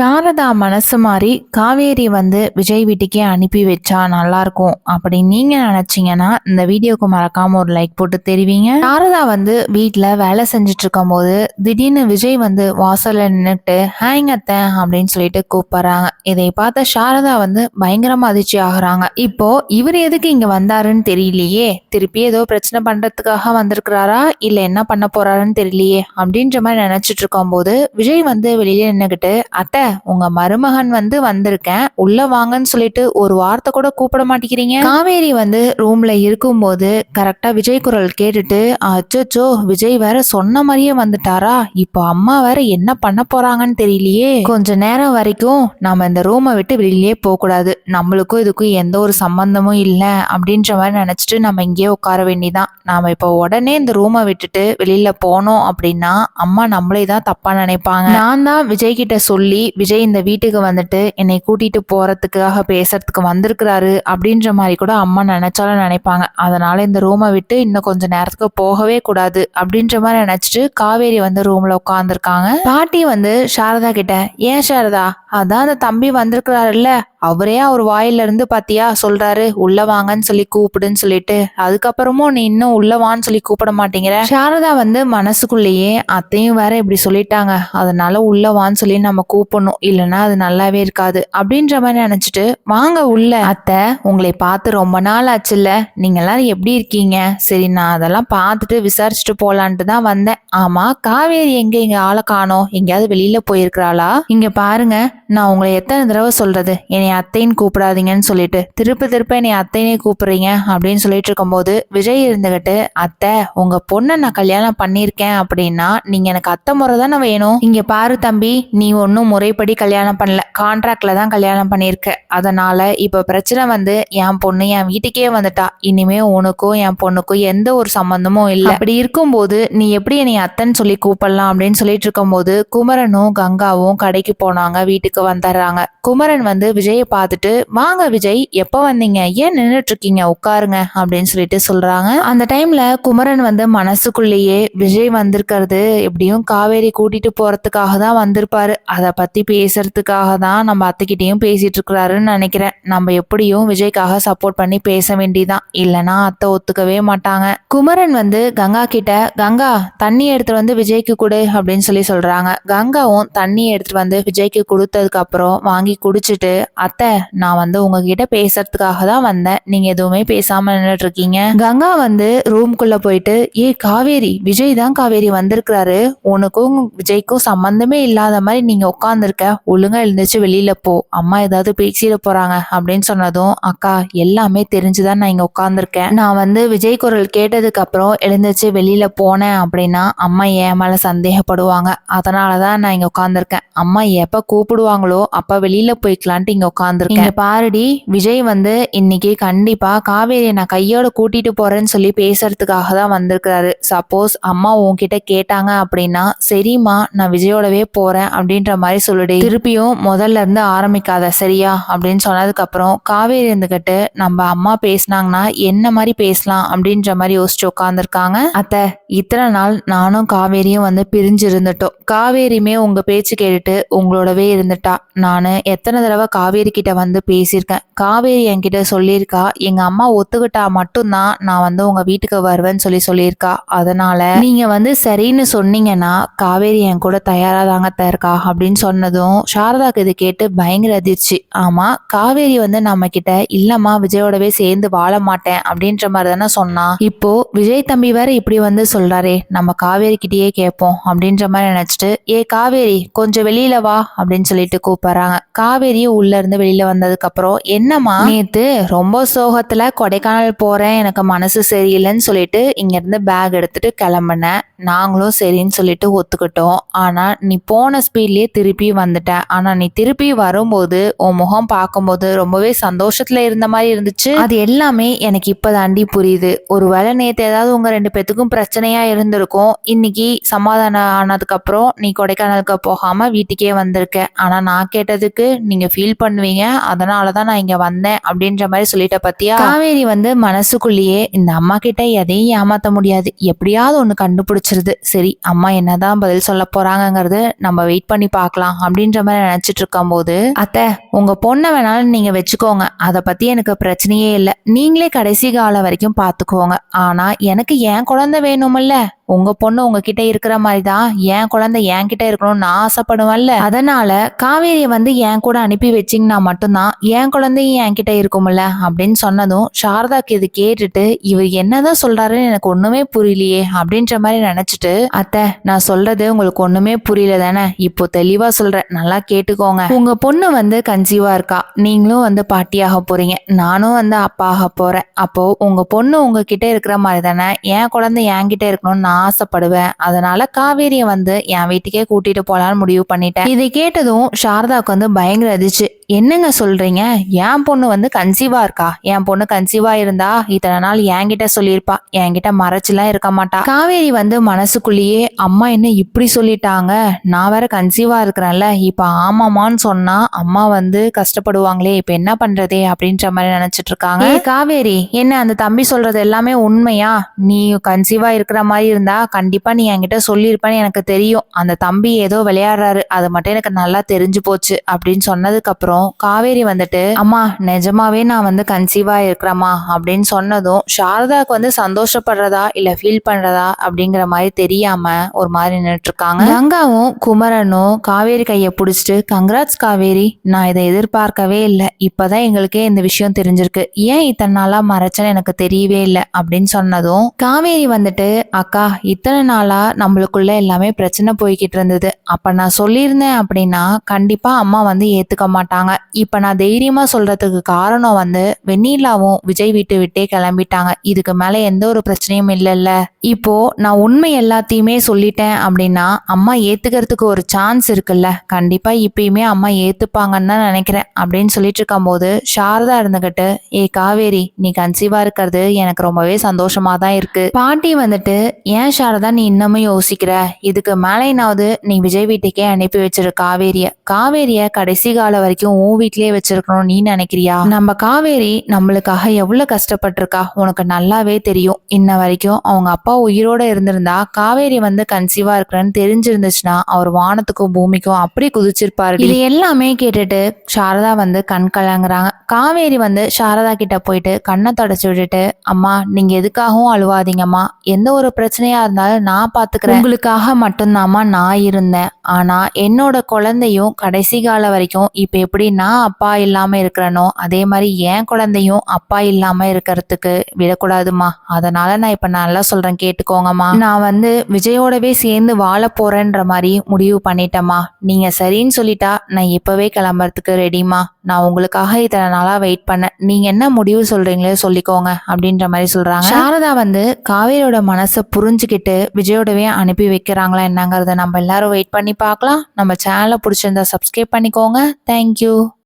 சாரதா மனசு மாறி காவேரி வந்து விஜய் வீட்டுக்கே அனுப்பி வச்சா நல்லா இருக்கும் அப்படின்னு நீங்க நினைச்சீங்கன்னா இந்த வீடியோக்கு மறக்காம ஒரு லைக் போட்டு தெரிவிங்க. சாரதா வந்து வீட்டில் வேலை செஞ்சுட்டு இருக்கும் போது திடீர்னு விஜய் வந்து வாசல்ல நின்றுட்டு ஹேங் அத்தை அப்படின்னு சொல்லிட்டு கூப்பிடுறாங்க. இதை பார்த்த சாரதா வந்து பயங்கரமா அதிர்ச்சி ஆகுறாங்க. இப்போ இவர் எதுக்கு இங்க வந்தாருன்னு தெரியலையே. திருப்பி ஏதோ பிரச்சனை பண்றதுக்காக வந்திருக்கிறாரா? இல்ல என்ன பண்ண போறாருன்னு தெரியலையே. அப்படின்ற மாதிரி நினைச்சிட்டு இருக்கும்போது விஜய் வந்து வெளியில நின்னுகிட்டு அத்தை உங்க மருமகன் வந்து வந்திருக்கேன். உள்ள வாங்கன்னு சொல்லிட்டு ஒரு வார்த்தை கூட கூப்பிட மாட்டேங்கிறீங்க? காவேரி வந்து ரூம்ல இருக்கும்போது கரெக்டா விஜய் குரல் கேட்டுட்டு அச்சோ விஜய் வேற சொன்ன மாதிரியே வந்துட்டாரா? இப்போ அம்மா வேற என்ன பண்ண போறாங்கன்னு தெரியலையே. கொஞ்ச நேரம் வரைக்கும் நாம இந்த ரூமை விட்டு வெளியிலே போக கூடாது. நம்மளுக்கும் இதுக்கும் எந்த ஒரு சம்பந்தமும் இல்லை அப்படின்ற மாதிரி நினைச்சிட்டு நம்ம இங்கேயே உட்கார வேண்டிதான். நாம இப்போ உடனே இந்த ரூமை விட்டுட்டு வெளியில போனோம் அப்படின்னா அம்மா நம்மளே தான் தப்பா நினைப்பாங்க. நான் தான் விஜய் கிட்ட சொல்லி விஜய் இந்த வீட்டுக்கு வந்துட்டு என்னை கூட்டிட்டு போறதுக்காக பேசுறதுக்கு வந்திருக்கிறாரு அப்படின்ற மாதிரி கூட அம்மா நினைச்சாலும் நினைப்பாங்க. அதனால இந்த ரூமை விட்டு இன்னும் கொஞ்ச நேரத்துக்கு போகவே கூடாது அப்படின்ற மாதிரி நினைச்சிட்டு காவேரி வந்து ரூம்ல உட்காந்துருக்காங்க பாட்டி வந்து சாரதா கிட்ட ஏன் சாரதா? அதான் அந்த தம்பி வந்திருக்கிறாருல்ல. அவரே அவர் வாயில இருந்து பாத்தியா சொல்றாரு. உள்ள வாங்கன்னு சொல்லி கூப்பிடுன்னு சொல்லிட்டு. அதுக்கப்புறமும் நீ இன்னும் உள்ள வான்னு சொல்லி கூப்பிட மாட்டேங்கிற. சாரதா வந்து மனசுக்குள்ளேயே அத்தையும் வேற இப்படி சொல்லிட்டாங்க. அதனால உள்ள வான்னு சொல்லி நம்ம கூப்பிடணும். இல்லைன்னா அது நல்லாவே இருக்காது. அப்படின்ற மாதிரி நினச்சிட்டு வாங்க உள்ள. அத்தை உங்களை பார்த்து ரொம்ப நாள் ஆச்சுல்ல. நீங்க எல்லாரும் எப்படி இருக்கீங்க? சரி நான் அதெல்லாம் பார்த்துட்டு விசாரிச்சுட்டு போகலான்ட்டு தான் வந்தேன். ஆமாம் காவேரி எங்கே இங்கே ஆளை காணோம். எங்கேயாவது வெளியில் போயிருக்கிறாளா? இங்கே பாருங்க. நான் உங்களை எத்தனை தடவை சொல்கிறது என்னை அத்தைன்னு கூப்பிடாதீங்கன்னு சொல்லிட்டு திருப்ப திருப்ப என்னை அத்தைனே கூப்பிட்றீங்க. அப்படின்னு சொல்லிட்டு இருக்கும்போது விஜய் இருந்துகிட்டு அத்தை உங்கள் பொண்ணை நான் கல்யாணம் பண்ணியிருக்கேன் அப்படின்னா நீங்கள் எனக்கு அத்தை முறை தானே வேணும். இங்கே பாரு தம்பி நீ ஒன்றும் முறைப்படி கல்யாணம் பண்ணல. கான்ட்ராக்டில் தான் கல்யாணம் பண்ணியிருக்க அதனால் இப்போ பிரச்சனை வந்து என் பொண்ணு என் வீட்டுக்கே வந்துட்டா. இனிமே உனக்கும் என் பொண்ணுக்கும் எந்த ஒரு சம்மந்தமும் இல்லை. அப்படி இருக்கும்போது நீ எப்படி என்னை அத்தன் சொல்லி கூப்பிடலாம் அப்படின்னு சொல்லிட்டு இருக்கும்போது குமரனும் கங்காவும் கடைக்கு போனாங்க வீட்டுக்கு வந்துடுறாங்க. குமரன் வந்து விஜயை பார்த்துட்டு வாங்க விஜய் எப்போ வந்தீங்க? ஏன் நின்றுட்டு இருக்கீங்க உட்காருங்க அப்படின்னு சொல்லிட்டு சொல்றாங்க. அந்த டைம்ல குமரன் வந்து மனசுக்குள்ளேயே விஜய் வந்திருக்கிறது எப்படியும் காவேரி கூட்டிட்டு போறதுக்காக தான் வந்திருப்பாரு. அதை பத்தி பேசுறதுக்காக தான் நம்ம அத்தைக்கிட்டேயும் பேசிகிட்டு இருக்கிறாருன்னு நினைக்கிறேன். நம்ம எப்படியும் விஜய்க்காக சப்போர்ட் பண்ணி பேச வேண்டிதான். இல்லைன்னா அத்தை ஒத்துக்கவே மாட்டாங்க. குமரன் வந்து கங்கா கிட்ட கங்கா தண்ணி எடுத்துட்டு வந்து விஜய்க்கு கொடு அப்படின்னு சொல்லி சொல்கிறாங்க கங்காவும் தண்ணி எடுத்துட்டு வந்து விஜய்க்கு கொடுத்ததுக்கு அப்புறம் வாங்கி குடிச்சிட்டு அத்தை நான் வந்து உங்ககிட்ட பேசுறதுக்காக தான் வந்தேன். நீங்கள் எதுவுமே பேசாமல் நின்றுட்டு இருக்கீங்க கங்கா வந்து ரூம்குள்ளே போயிட்டு ஏ காவேரி விஜய் தான் காவேரி வந்திருக்கிறாரு. உனக்கும் விஜய்க்கும் சம்மந்தமே இல்லாத மாதிரி நீங்கள் உட்காந்து இருக்க ஒழுங்கா எழுந்திரிச்சு வெளியில போ. அம்மா ஏதாவது பேசிட போறாங்க அப்படின்னு சொன்னதும் அக்கா எல்லாமே தெரிஞ்சுதான் நான் இங்க உட்காந்துருக்கேன் நான் வந்து விஜய் குரல் கேட்டதுக்கு அப்புறம் எழுந்திரிச்சு வெளியில போனேன் அப்படின்னா அம்மா என் மேல சந்தேகப்படுவாங்க. அதனாலதான் நான் இங்க உட்காந்துருக்கேன் அம்மா எப்ப கூப்பிடுவாங்களோ அப்ப வெளியில போய்க்கலான்ட்டு இங்க உட்காந்துருக்கேன் இங்க பாருடி விஜய் வந்து இன்னைக்கு கண்டிப்பா காவேரியை நான் கையோட கூட்டிட்டு போறேன்னு சொல்லி பேசுறதுக்காக தான் வந்திருக்கிறாரு. சப்போஸ் அம்மா உன்கிட்ட கேட்டாங்க அப்படின்னா சரிம்மா நான் விஜயோடவே போறேன் அப்படின்ற மாதிரி சொல்லுடி திருப்பியும் முதல்ல இருந்து ஆரம்பிக்காத சரியா? அப்படின்னு சொன்னதுக்கு அப்புறம் காவேரி இருந்துகிட்டு நம்ம அம்மா பேசினாங்கன்னா என்ன மாதிரி பேசலாம்? அப்படின்ற மாதிரி யோசிச்சு உட்காந்துருக்காங்க அத்தை இத்தனை நாள் நானும் காவேரியும் வந்து பிரிஞ்சு இருந்துட்டோம் காவேரியுமே உங்க பேச்சு கேட்டுட்டு உங்களோடவே இருந்துட்டா. நான் எத்தனை தடவை காவேரி கிட்ட வந்து பேசியிருக்கேன். காவேரி என்கிட்ட சொல்லியிருக்கா எங்க அம்மா ஒத்துக்கிட்டா மட்டும்தான் நான் வந்து உங்க வீட்டுக்கு வருவேன்னு சொல்லி சொல்லியிருக்கா. அதனால நீங்க வந்து சரின்னு சொன்னீங்கன்னா காவேரி என் கூட தயாராதாங்க இருக்கா? அப்படின்னு சொன்னதும் சாரதாக்கு இது கேட்டு பயங்கர அதிர்ச்சி. ஆமா காவேரி வந்து நம்ம கிட்ட இல்லம்மா விஜயோடவே சேர்ந்து வாழ மாட்டேன் அப்படின்ற மாதிரி தானே சொன்னா. இப்போ விஜய் தம்பி வேற இப்படி வந்து சொல்றாரே நம்ம காவேரி கிட்டேயே கேட்போம் அப்படின்ற மாதிரி நினைச்சிட்டு ஏ காவேரி கொஞ்சம் வெளியில வா அப்படின்னு சொல்லிட்டு கூப்பிடுறாங்க. காவேரியும் உள்ள இருந்து வெளியில வந்ததுக்கு அப்புறம் என்னம்மா நேத்து ரொம்ப சோகத்துல கொடைக்கானல் போறேன் எனக்கு மனசு சரியில்லைன்னு சொல்லிட்டு இங்க இருந்து பேக் எடுத்துட்டு கிளம்புனேன். நாங்களும் சரின்னு சொல்லிட்டு ஒத்துக்கிட்டோம். ஆனா நீ போன ஸ்பீட்லயே திருப்பி வந்துட்ட. ஆனா நீ திருப்பி வரும்போது உன் முகம் பார்க்கும்போது ரொம்பவே சந்தோஷத்துல இருந்த மாதிரி இருந்துச்சு. அது எல்லாமே எனக்கு இப்பதாண்டி புரியுது. ஒருவேளை நேத்து ஏதாவது உங்க ரெண்டு பேத்துக்கும் பிரச்சனையா இருந்திருக்கும். இன்னைக்கு சமாதானம் ஆனதுக்கு அப்புறம் நீ கொடைக்கானலுக்கு போகாம வீட்டுக்கே வந்திருக்க. ஆனா நான் கேட்டதுக்கு நீங்கள் ஃபீல் பண்ணுவீங்க. அதனால தான் நான் இங்கே வந்தேன் அப்படின்ற மாதிரி சொல்லிட்ட பத்தியா? காவேரி வந்து மனசுக்குள்ளேயே இந்த அம்மா கிட்ட எதையும் ஏமாத்த முடியாது. எப்படியாவது ஒன்று கண்டுபிடிச்சிருது. சரி அம்மா என்னதான் பதில் சொல்ல போறாங்கங்கிறது நம்ம வெயிட் பண்ணி பார்க்கலாம். அப்படின்ற மாதிரி நினைச்சிட்டு இருக்கும்போது அத்தை உங்க பொண்ணை வேணாலும் நீங்க வச்சுக்கோங்க. அதை பத்தி எனக்கு பிரச்சனையே இல்லை. நீங்களே கடைசி காலம் வரைக்கும் பார்த்துக்கோங்க ஆனா எனக்கு என் குழந்தை வேணுமில்ல. உங்க பொண்ணு உங்ககிட்ட இருக்கிற மாதிரி தான் என் குழந்தை என்கிட்ட இருக்கணும்னு நான் ஆசைப்படுவேன்ல. அதனால காவேரியை வந்து என் கூட அனுப்பி வச்சிங்கன்னா மட்டும்தான் என் குழந்தையும் என்கிட்ட இருக்கும்ல அப்படின்னு சொன்னதும் சாரதாக்கு இது கேட்டுட்டு இவர் என்னதான் சொல்றாருன்னு எனக்கு ஒண்ணுமே புரியலையே அப்படின்ற மாதிரி நினைச்சிட்டு அத்தை நான் சொல்றது உங்களுக்கு ஒண்ணுமே புரியல தானே இப்போ தெளிவா சொல்றேன் நல்லா கேட்டுக்கோங்க. உங்க பொண்ணு வந்து கன்சீவா இருக்கா? நீங்களும் வந்து பாட்டியாக போறீங்க நானும் வந்து அப்பாக போறேன். அப்போ உங்க பொண்ணு உங்ககிட்ட இருக்கிற மாதிரி தானே என் குழந்தை என்கிட்ட இருக்கணும்னு நான் ஆசைப்படுவேன். அதனால காவேரியை வந்து என் வீட்டுக்கே கூட்டிட்டு போலான்னு முடிவு பண்ணிட்டேன். இதை கேட்டதும் சாரதாவுக்கு வந்து பயங்கர அதிர்ச்சி. என்னங்க சொல்றீங்க? என் பொண்ணு வந்து கன்சீவா இருக்கா? என் பொண்ணு கன்சீவா இருந்தா இத்தனை நாள் என்கிட்ட சொல்லியிருப்பா. என்கிட்ட மறைச்சுலாம் இருக்க மாட்டா. காவேரி வந்து மனசுக்குள்ளேயே அம்மா என்ன இப்படி சொல்லிட்டாங்க? நான் வேற கன்சீவா இருக்கிறேன்ல. இப்ப ஆமாமான்னு சொன்னா அம்மா வந்து கஷ்டப்படுவாங்களே. இப்ப என்ன பண்றதே? அப்படின்ற மாதிரி நினைச்சிட்டு இருக்காங்க. காவேரி என்ன அந்த தம்பி சொல்றது எல்லாமே உண்மையா? நீ கன்சீவா இருக்கிற மாதிரி இருந்தா கண்டிப்பா நீ என்கிட்ட சொல்லியிருப்பேன்னு எனக்கு தெரியும். அந்த தம்பி ஏதோ விளையாடுறாரு. அது மட்டும் எனக்கு நல்லா தெரிஞ்சு போச்சு அப்படின்னு சொன்னதுக்கு அப்புறம் காவேரி வந்துட்டு அம்மா நிஜமாவே நான் வந்து கன்சீவா இருக்கிறேம்மா அப்படின்னு சொன்னதும் சாரதாக்கு வந்து சந்தோஷப்படுறதா? இல்ல ஃபீல் பண்றதா? அப்படிங்கிற மாதிரி தெரியாம ஒரு மாதிரி நின்றுட்டு இருக்காங்க கங்காவும் குமரனும் காவேரி கையை பிடிச்சிட்டு கங்க்ராட்ஸ் காவேரி நான் இதை எதிர்பார்க்கவே இல்லை. இப்பதான் எங்களுக்கே இந்த விஷயம் தெரிஞ்சிருக்கு. ஏன் இத்தனை நாளா மறைச்சேன்னு எனக்கு தெரியவே இல்லை? அப்படின்னு சொன்னதும் காவேரி வந்துட்டு அக்கா இத்தனை நாளா நம்மளுக்குள்ள எல்லாமே பிரச்சனை போய்கிட்டு இருந்தது. அப்ப நான் சொல்லியிருந்தேன் அப்படின்னா கண்டிப்பா அம்மா வந்து ஏத்துக்க மாட்டாங்க. இப்போ நான் தைரியமாக சொல்கிறதுக்கு காரணம் வந்து வெண்ணிலாவும் விஜய் வீட்டு விட்டே கிளம்பிட்டாங்க. இதுக்கு மேலே எந்த ஒரு பிரச்சனையும் இல்லைல்ல. இப்போது நான் உண்மை எல்லாத்தையுமே சொல்லிட்டேன் அப்படின்னா அம்மா ஏற்றுக்கிறதுக்கு ஒரு சான்ஸ் இருக்குல்ல. கண்டிப்பாக இப்பயுமே அம்மா ஏற்றுப்பாங்கன்னு தான் நினைக்கிறேன். அப்படின்னு சொல்லிட்டு இருக்கும்போது சாரதா இருந்துக்கிட்டு ஏ காவேரி நீ கன்சீவாக இருக்கிறது எனக்கு ரொம்பவே சந்தோஷமாக தான் இருக்குது பாட்டி வந்துட்டு ஏன் சாரதா நீ இன்னமும் யோசிக்கிற? இதுக்கு மேலேனாவது நீ விஜய் வீட்டுக்கே அனுப்பி வச்சிரு காவேரிய. காவேரிய கடைசி காலம் வரைக்கும் உன் வீட்லயே வச்சிருக்கணும் நீ நினைக்கிறியா? நம்ம காவேரி நம்மளுக்காக எவ்வளவு கஷ்டப்பட்டிருக்கா? உனக்கு நல்லாவே தெரியும். இன்ன வரைக்கும் அவங்க அப்பா உயிரோட இருந்திருந்தா காவேரி வந்து கன்சீவா இருக்கிறேன்னு தெரிஞ்சிருந்துச்சுன்னா அவர் வானத்துக்கும் பூமிக்கும் அப்படி குதிச்சிருப்பாரு இது எல்லாமே கேட்டுட்டு சாரதா வந்து கண் கலங்குறாங்க. காவேரி வந்து சாரதா கிட்ட போயிட்டு கண்ணை தொடச்சு விட்டுட்டு அம்மா நீங்க எதுக்காகவும் அழுவாதீங்கம்மா. எந்த ஒரு பிரச்சனையா இருந்தாலும் நான் பாத்துக்கிறேன். உங்களுக்காக மட்டும்தாம்மா நான் இருந்தேன். ஆனா என்னோட குழந்தையும் கடைசி காலம் வரைக்கும் இப்ப எப்படி எப்படி நான் அப்பா இல்லாமல் இருக்கிறனோ அதே மாதிரி என் குழந்தையும் அப்பா இல்லாமல் இருக்கிறதுக்கு விடக்கூடாதுமா. அதனால நான் இப்போ நல்லா சொல்கிறேன் கேட்டுக்கோங்கம்மா. நான் வந்து விஜயோடவே சேர்ந்து வாழ போகிறேன்ற மாதிரி முடிவு பண்ணிட்டேம்மா. நீங்கள் சரின்னு சொல்லிட்டா நான் இப்போவே கிளம்புறதுக்கு ரெடிமா நான் உங்களுக்காக இத்தனை நாளாக வெயிட் பண்ணேன். நீங்கள் என்ன முடிவு சொல்கிறீங்களோ சொல்லிக்கோங்க அப்படின்ற மாதிரி சொல்கிறாங்க சாரதா வந்து காவேரியோட மனசை புரிஞ்சுக்கிட்டு விஜயோடவே அனுப்பி வைக்கிறாங்களா என்னங்கிறத நம்ம எல்லாரும் வெயிட் பண்ணி பார்க்கலாம். நம்ம சேனலை பிடிச்சிருந்தா சப்ஸ்கிரைப் பண்ணிக்கோங்க. Thank you.